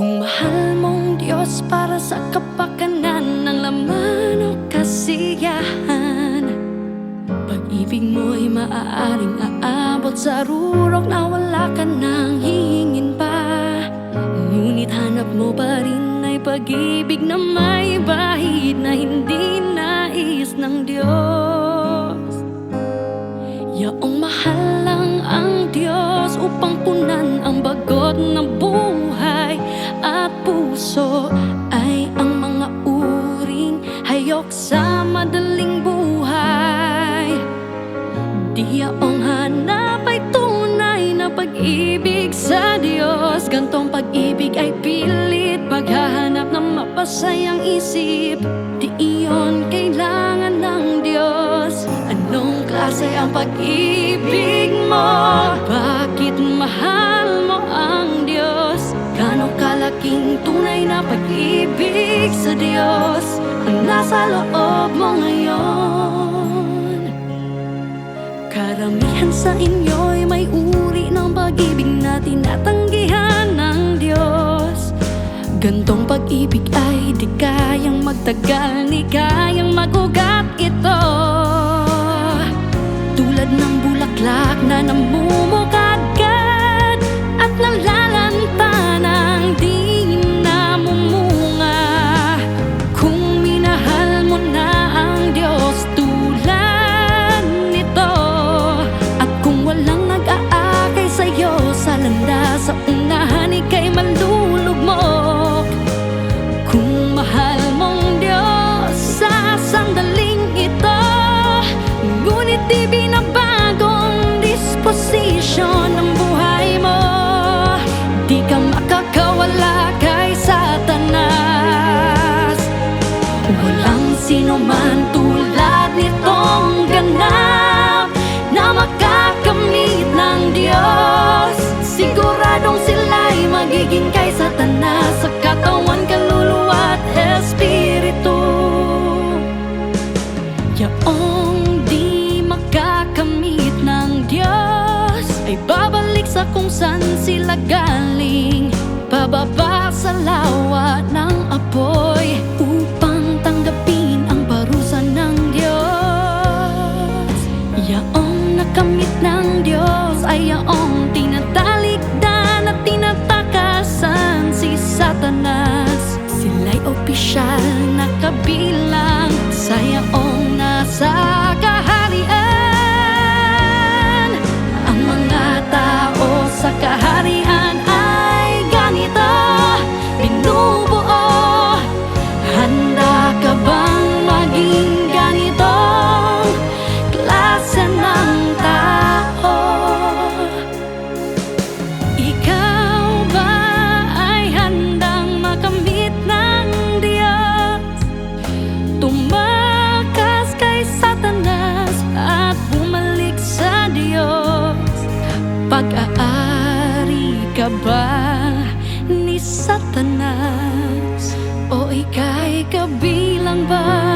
Kung mahal mong Diyos para sa kapakanan ng laman o kasiyahan Pag-ibig mo'y maaaring aabot sa rurok na wala ka nang hihingin pa. Ngunit hanap mo pa rin ay pag-ibig na may bahid na hindi nais ng Diyos. Yaong mahal lang ang Diyos upang punan puso ay ang mga uring hayok sa madaling buhay. Di yaong hanap ay tunay na pag-ibig sa Diyos Gantong pag-ibig ay pilit Paghahanap ng mapasayang isip Di iyon kailangan ng Diyos Anong klase ang pag-ibig mo? Bakit mahal na pag-ibig sa Diyos Ang nasa loob mo ngayon. Karamihan sa inyo'y may uri ng pag-ibig na tinatanggihan ng Diyos. Gantong pag-ibig ay di kayang magtagal, ni kayang magugat ito. Tulad ng bulaklak sino man tulad nitong ganap Na makakamit ng Diyos. Siguradong sila'y magiging kay Satanas Sa katawan, kaluluwa at espiritu. Yaong di makakamit ng Diyos Ay babalik sa kung saan sila galing. Pababa sa lawa ng apoy. Upang opisyal na kabilang sa yaong Pag-aari ka ba ni Satanas? O ika'y kabilang ba